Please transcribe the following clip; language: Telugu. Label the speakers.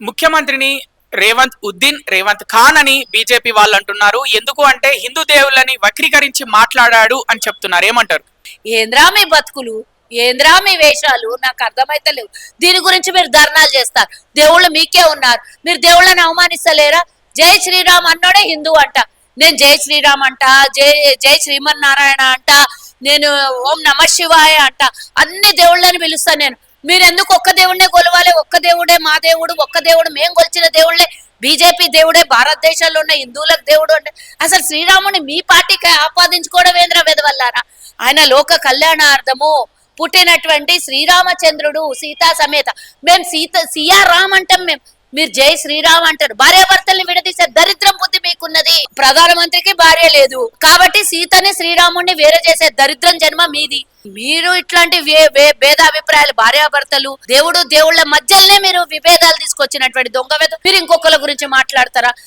Speaker 1: ముఖ్యమంత్రిని రేవంత్ ఉద్దీన్ రేవంత్ ఖాన్ అని బీజేపీ వాళ్ళు అంటున్నారు. ఎందుకు అంటే హిందూ దేవుళ్ళని వక్రీకరించి మాట్లాడాడు అని చెప్తున్నారు. ఏమంటారు?
Speaker 2: ఏంద్రా మీ బతుకులు? ఏంద్రా మీ వేషాలు? నాకు అర్థమైతలేవు దీని గురించి మీరు ధర్నాలు చేస్తారు. దేవుళ్ళు మీకే ఉన్నారు. మీరు దేవుళ్ళని అవమానిస్తలేరా? జై శ్రీరామ్ అన్నోడే హిందూ అంట. నేను జై శ్రీరామ్ అంట జై జై శ్రీమన్నారాయణ అంట నేను ఓం నమ శివాయ అంట. అన్ని దేవుళ్ళని పిలుస్తాను నేను. మీరు ఎందుకు ఒక్క దేవుడినే కొలవాలి ఒక్క దేవుడే మా దేవుడు ఒక్క దేవుడు మేము కొలిచిన దేవుళ్ళే. బీజేపీ దేవుడే భారతదేశంలో ఉన్న హిందువులకు దేవుడు అంటే. అసలు శ్రీరాముని మీ పార్టీకి ఆపాదించుకోవడం ఏంద్ర వెదవల్లారా? ఆయన లోక కళ్యాణార్థము పుట్టినటువంటి శ్రీరామచంద్రుడు సీతా సమేత. మేము సీత సీఆర్ రామ్ అంటాం మేము మీరు జై శ్రీరామ్ అంటారు. భార్యాభర్తల్ని విడదీసి ప్రధానమంత్రికి భార్య లేదు. కాబట్టి సీతని శ్రీరాముడిని వేరే చేసే దరిద్రం జన్మ మీది. మీరు ఇట్లాంటి వే- వే- భేదాభిప్రాయాలు భార్యాభర్తలు దేవుడు దేవుళ్ళ మధ్యలోనే మీరు విభేదాలు తీసుకొచ్చినటువంటి దొంగ మీరు ఇంకొకరి గురించి మాట్లాడతారా?